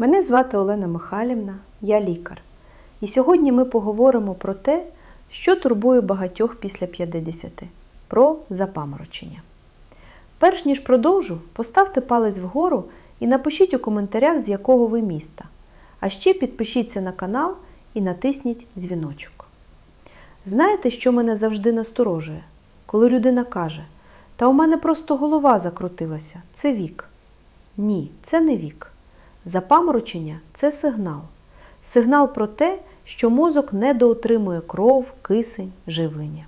Мене звати Олена Михайлівна, я лікар. І сьогодні ми поговоримо про те, що турбує багатьох після 50 про запаморочення. Перш ніж продовжу, поставте палець вгору і напишіть у коментарях, з якого ви міста. А ще підпишіться на канал і натисніть дзвіночок. Знаєте, що мене завжди насторожує? Коли людина каже, та у мене просто голова закрутилася, це вік. Ні, це не вік. Запаморочення це сигнал. Сигнал про те, що мозок недоотримує кров, кисень, живлення.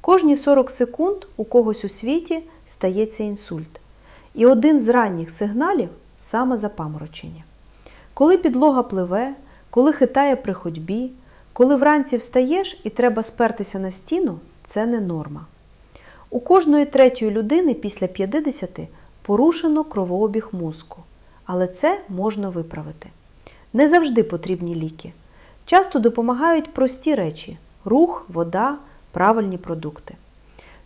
Кожні 40 секунд у когось у світі стається інсульт. І один з ранніх сигналів саме запаморочення. Коли підлога пливе, коли хитає при ходьбі, коли вранці встаєш і треба спертися на стіну, це не норма. У кожної третьої людини після 50 порушено кровообіг мозку, але це можна виправити. Не завжди потрібні ліки. Часто допомагають прості речі рух, вода, правильні продукти.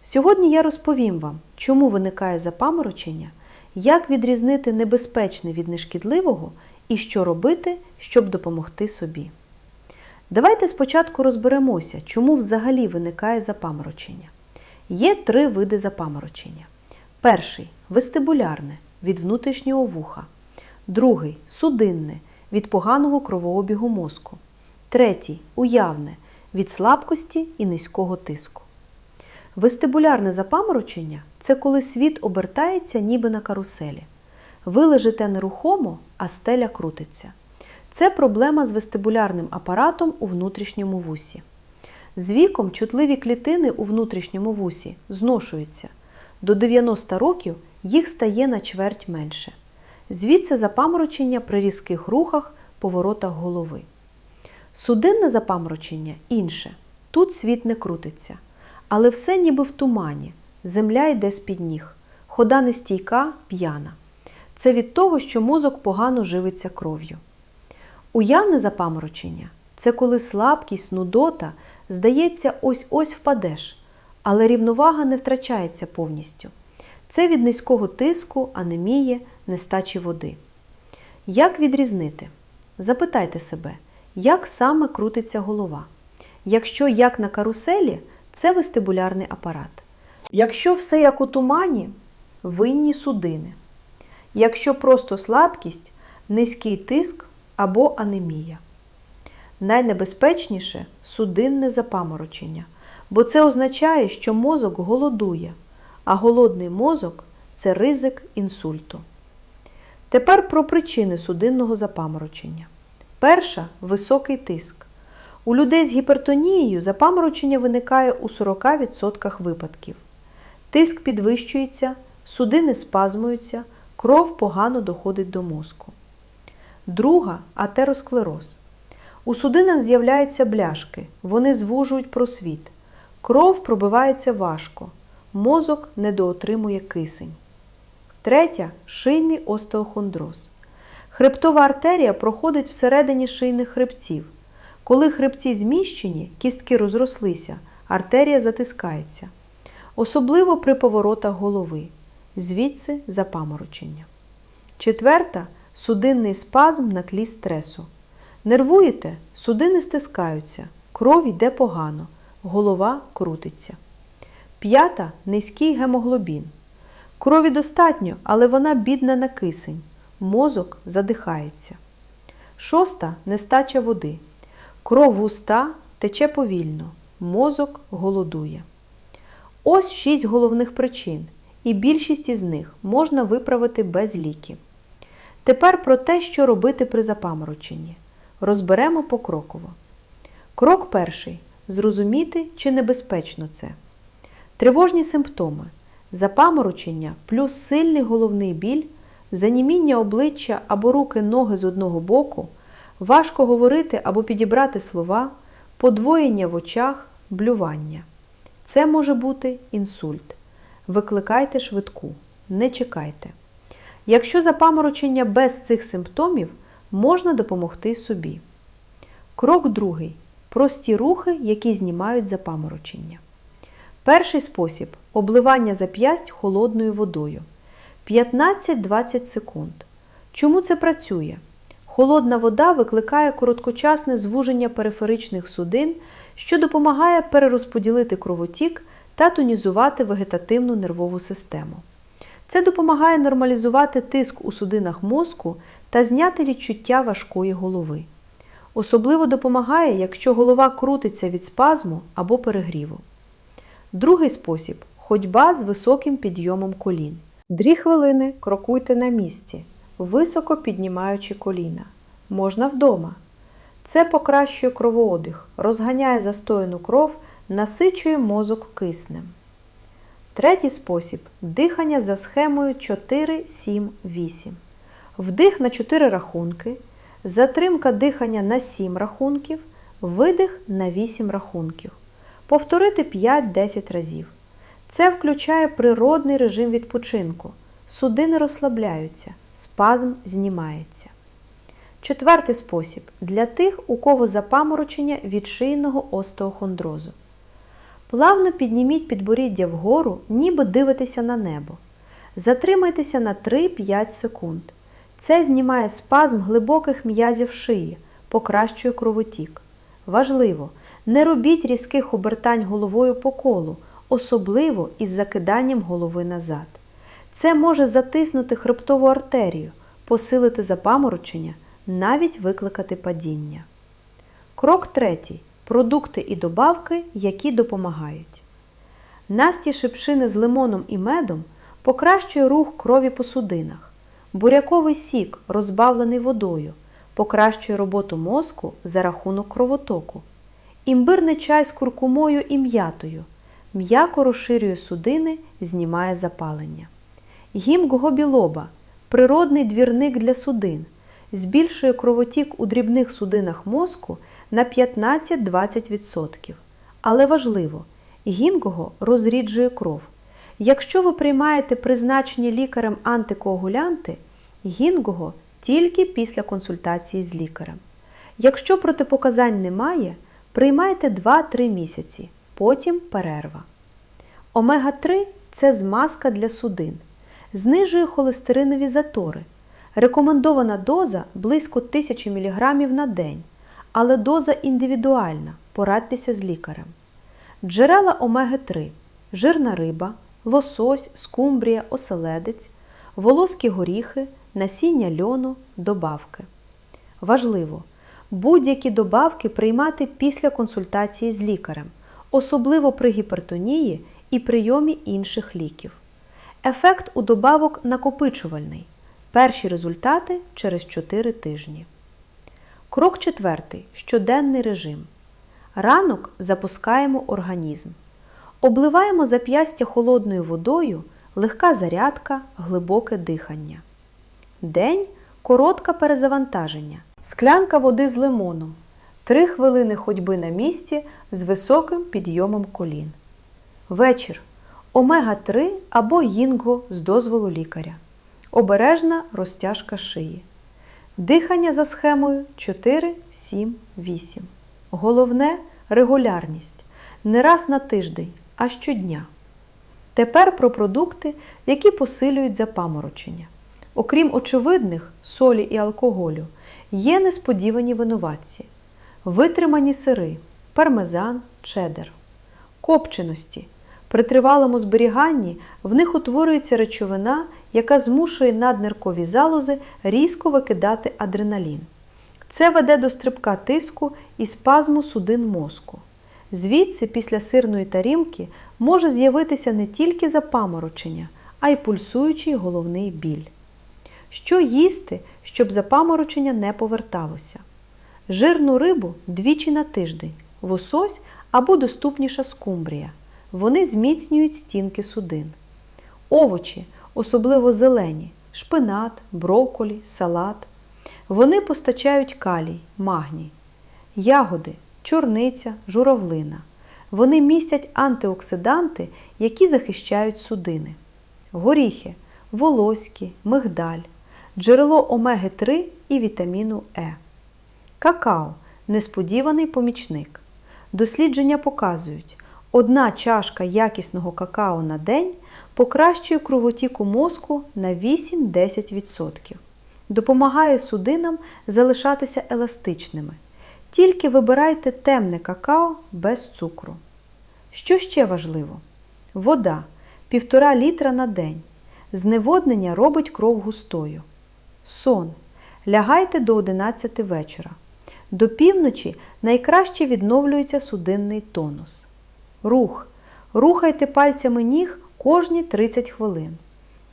Сьогодні я розповім вам, чому виникає запаморочення, як відрізнити небезпечне від нешкідливого і що робити, щоб допомогти собі. Давайте спочатку розберемося, чому взагалі виникає запаморочення. Є три види запаморочення. Перший вестибулярне від внутрішнього вуха. Другий судинне від поганого кровообігу мозку. Третій уявне від слабкості і низького тиску. Вестибулярне запаморочення це коли світ обертається ніби на каруселі. Ви лежите нерухомо, а стеля крутиться. Це проблема з вестибулярним апаратом у внутрішньому вусі. З віком чутливі клітини у внутрішньому вусі зношуються. До 90 років їх стає на чверть менше. Звідси запаморочення при різких рухах, поворотах голови. Судинне запаморочення інше. Тут світ не крутиться. Але все ніби в тумані. Земля йде з-під ніг. Хода нестійка, п'яна. Це від того, що мозок погано живиться кров'ю. Уявне запаморочення це коли слабкість, нудота, здається, ось-ось впадеш, але рівновага не втрачається повністю. Це від низького тиску, анемії, нестачі води. Як відрізнити? Запитайте себе, як саме крутиться голова. Якщо як на каруселі, це вестибулярний апарат. Якщо все як у тумані, винні судини. Якщо просто слабкість, низький тиск або анемія. Найнебезпечніше судинне запаморочення, бо це означає, що мозок голодує, а голодний мозок це ризик інсульту. Тепер про причини судинного запаморочення. Перша високий тиск. У людей з гіпертонією запаморочення виникає у 40% випадків. Тиск підвищується, судини спазмуються, кров погано доходить до мозку. Друга атеросклероз. У судинах з'являються бляшки, вони звужують просвіт. Кров пробивається важко, мозок недоотримує кисень. Третя шийний остеохондроз. Хребтова артерія проходить всередині шийних хребців. Коли хребці зміщені, кістки розрослися, артерія затискається. Особливо при поворотах голови. Звідси запаморочення. Четверта судинний спазм на тлі стресу. Нервуєте, судини стискаються, кров йде погано, голова крутиться. П'ята низький гемоглобін. Крові достатньо, але вона бідна на кисень. Мозок задихається. Шоста нестача води. Кров густа тече повільно, мозок голодує. Ось шість головних причин, і більшість із них можна виправити без ліків. Тепер про те, що робити при запамороченні. Розберемо покроково. Крок перший зрозуміти, чи небезпечно це. Тривожні симптоми. Запаморочення плюс сильний головний біль, заніміння обличчя або руки ноги з одного боку, важко говорити або підібрати слова, подвоєння в очах, блювання. Це може бути інсульт. Викликайте швидку, не чекайте. Якщо запаморочення без цих симптомів, можна допомогти собі. Крок другий. Прості рухи, які знімають запаморочення. Перший спосіб обливання зап'ясть холодною водою. 15-20 секунд. Чому це працює? Холодна вода викликає короткочасне звуження периферичних судин, що допомагає перерозподілити кровотік та тонізувати вегетативну нервову систему. Це допомагає нормалізувати тиск у судинах мозку та зняти відчуття важкої голови. Особливо допомагає, якщо голова крутиться від спазму або перегріву. Другий спосіб ходьба з високим підйомом колін. Дві хвилини крокуйте на місці, високо піднімаючи коліна. Можна вдома. Це покращує кровообіг, розганяє застояну кров, насичує мозок киснем. Третій спосіб дихання за схемою 4-7-8. Вдих на 4 рахунки, затримка дихання на 7 рахунків, видих на 8 рахунків. Повторити 5-10 разів. Це включає природний режим відпочинку. Судини розслабляються, спазм знімається. Четвертий спосіб для тих, у кого запаморочення від шийного остеохондрозу. Плавно підніміть підборіддя вгору, ніби дивитеся на небо. Затримайтеся на 3-5 секунд. Це знімає спазм глибоких м'язів шиї, покращує кровотік. Важливо, не робіть різких обертань головою по колу, особливо із закиданням голови назад. Це може затиснути хребтову артерію, посилити запаморочення, навіть викликати падіння. Крок третій. Продукти і добавки, які допомагають. Насті шипшини з лимоном і медом покращує рух крові по судинах. Буряковий сік, розбавлений водою, покращує роботу мозку за рахунок кровотоку. Імбирний чай з куркумою і м'ятою м'яко розширює судини, знімає запалення. Гімго білоба природний двірник для судин, збільшує кровотік у дрібних судинах мозку на 15-20%. Але важливо, гінго розріджує кров. Якщо ви приймаєте призначені лікарем антикоагулянти, гінго тільки після консультації з лікарем. Якщо протипоказань немає, приймайте 2-3 місяці, потім перерва. Омега-3 це змазка для судин, знижує холестеринові затори. Рекомендована доза близько 1000 мг на день, але доза індивідуальна, порадьтеся з лікарем. Джерела омеги-3, жирна риба, лосось, скумбрія, оселедець, волоські горіхи, насіння льону, добавки. Важливо, будь-які добавки приймати після консультації з лікарем, особливо при гіпертонії і прийомі інших ліків. Ефект у добавок накопичувальний. Перші результати через 4 тижні. Крок четвертий. Щоденний режим. Ранок запускаємо організм. Обливаємо зап'ястя холодною водою, легка зарядка, глибоке дихання. День коротке перезавантаження. Склянка води з лимоном. 3 хвилини ходьби на місці з високим підйомом колін. Вечір. Омега-3 або гінго з дозволу лікаря. Обережна розтяжка шиї. Дихання за схемою 4, 7, 8. Головне регулярність. Не раз на тиждень, а щодня. Тепер про продукти, які посилюють запаморочення. Окрім очевидних солі і алкоголю, є несподівані винуватці, витримані сири, пармезан, чедер, копченості. При тривалому зберіганні в них утворюється речовина, яка змушує надниркові залози різко викидати адреналін. Це веде до стрибка тиску і спазму судин мозку. Звідси, після сирної тарімки, може з'явитися не тільки запаморочення, а й пульсуючий головний біль. Що їсти, щоб запаморочення не поверталося? Жирну рибу двічі на тиждень, лосось або доступніша скумбрія. Вони зміцнюють стінки судин. Овочі, особливо зелені, шпинат, брокколі, салат. Вони постачають калій, магній, ягоди, чорниця, журавлина. Вони містять антиоксиданти, які захищають судини. Горіхи, волоські, мигдаль, джерело омеги-3 і вітаміну Е. Какао несподіваний помічник. Дослідження показують, одна чашка якісного какао на день покращує кровотік у мозку на 8-10%. допомагає судинам залишатися еластичними. Тільки вибирайте темне какао без цукру. Що ще важливо? Вода 1,5 літра на день. Зневоднення робить кров густою. Сон. Лягайте до 11 вечора. До півночі найкраще відновлюється судинний тонус. Рух. Рухайте пальцями ніг кожні 30 хвилин.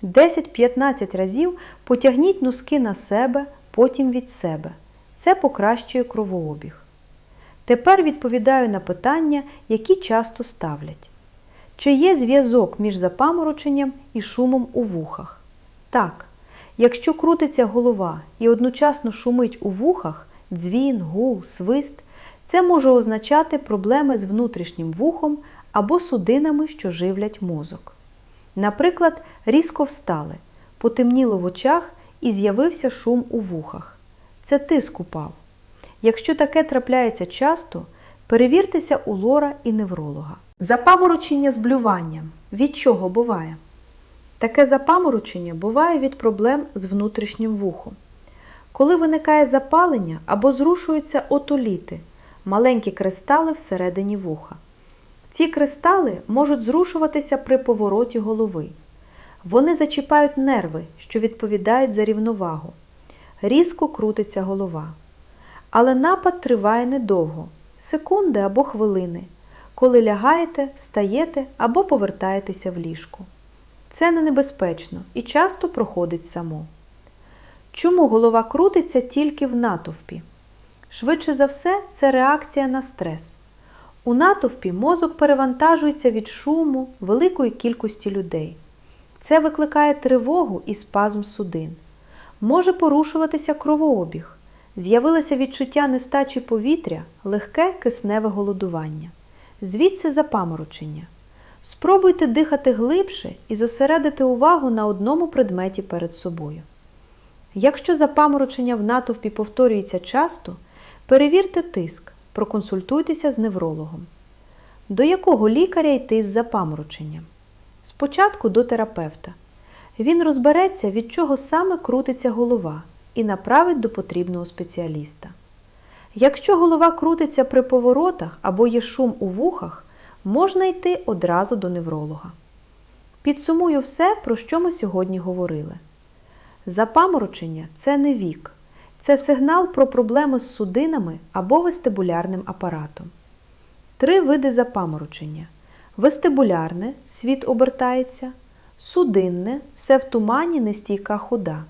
10-15 разів потягніть носки на себе, потім від себе. Це покращує кровообіг. Тепер відповідаю на питання, які часто ставлять. Чи є зв'язок між запамороченням і шумом у вухах? Так. Якщо крутиться голова і одночасно шумить у вухах, дзвін, гул, свист, це може означати проблеми з внутрішнім вухом або судинами, що живлять мозок. Наприклад, різко встали, потемніло в очах і з'явився шум у вухах. Це тиск упав. Якщо таке трапляється часто, перевіртеся у лора і невролога. Запаморочення з блюванням. Від чого буває? Таке запаморочення буває від проблем з внутрішнім вухом. Коли виникає запалення або зрушуються отоліти, маленькі кристали всередині вуха. Ці кристали можуть зрушуватися при повороті голови. Вони зачіпають нерви, що відповідають за рівновагу. Різко крутиться голова. Але напад триває недовго секунди або хвилини, коли лягаєте, встаєте або повертаєтеся в ліжку. Це не небезпечно і часто проходить само. Чому голова крутиться тільки в натовпі? Швидше за все, це реакція на стрес. У натовпі мозок перевантажується від шуму великої кількості людей. Це викликає тривогу і спазм судин. Може порушуватися кровообіг. З'явилося відчуття нестачі повітря, легке кисневе голодування. Звідси запаморочення. Спробуйте дихати глибше і зосередити увагу на одному предметі перед собою. Якщо запаморочення в натовпі повторюється часто, перевірте тиск, проконсультуйтеся з неврологом. До якого лікаря йти з запамороченням? Спочатку до терапевта. Він розбереться, від чого саме крутиться голова, і направить до потрібного спеціаліста. Якщо голова крутиться при поворотах або є шум у вухах, можна йти одразу до невролога. Підсумую все, про що ми сьогодні говорили. Запаморочення це не вік, це сигнал про проблеми з судинами або вестибулярним апаратом. Три види запаморочення: вестибулярне світ обертається, судинне все в тумані нестійка хода,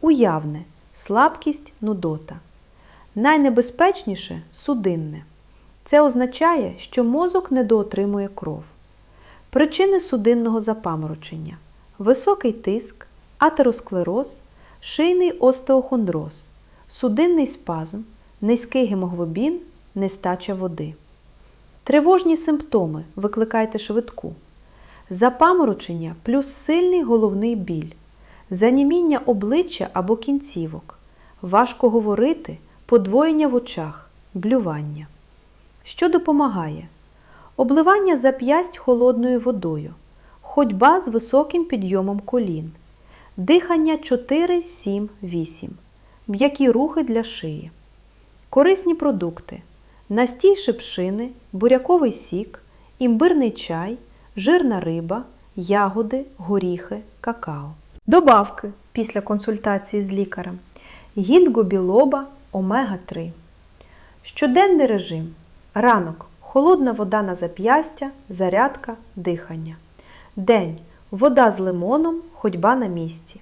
уявне слабкість, нудота. Найнебезпечніше судинне. Це означає, що мозок недоотримує кров. Причини судинного запаморочення: високий тиск, атеросклероз, шийний остеохондроз, судинний спазм, низький гемоглобін, нестача води. Тривожні симптоми викликайте швидку. Запаморочення плюс сильний головний біль, заніміння обличчя або кінцівок, важко говорити, подвоєння в очах, блювання. Що допомагає? Обливання зап'ясть холодною водою, ходьба з високим підйомом колін, дихання 4, 7, 8, м'які рухи для шиї, корисні продукти, настій шипшини, буряковий сік, імбирний чай, жирна риба, ягоди, горіхи, какао. Добавки після консультації з лікарем. Гінго білоба, омега-3. Щоденний режим. Ранок холодна вода на зап'ястя, зарядка, дихання. День вода з лимоном, ходьба на місці.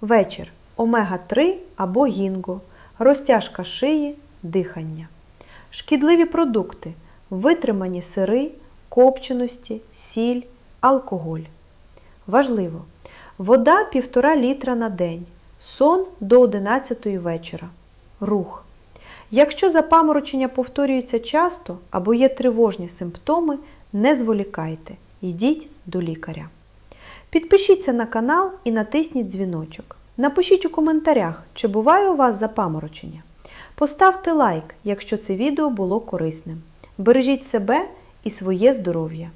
Вечір омега-3 або гінго, розтяжка шиї, дихання. Шкідливі продукти, витримані сири, копченості, сіль, алкоголь. Важливо! Вода 1,5 літра на день, сон до 11 вечора. Рух. Якщо запаморочення повторюється часто або є тривожні симптоми, не зволікайте, йдіть до лікаря. Підпишіться на канал і натисніть дзвіночок. Напишіть у коментарях, чи буває у вас запаморочення. Поставте лайк, якщо це відео було корисним. Бережіть себе і своє здоров'я!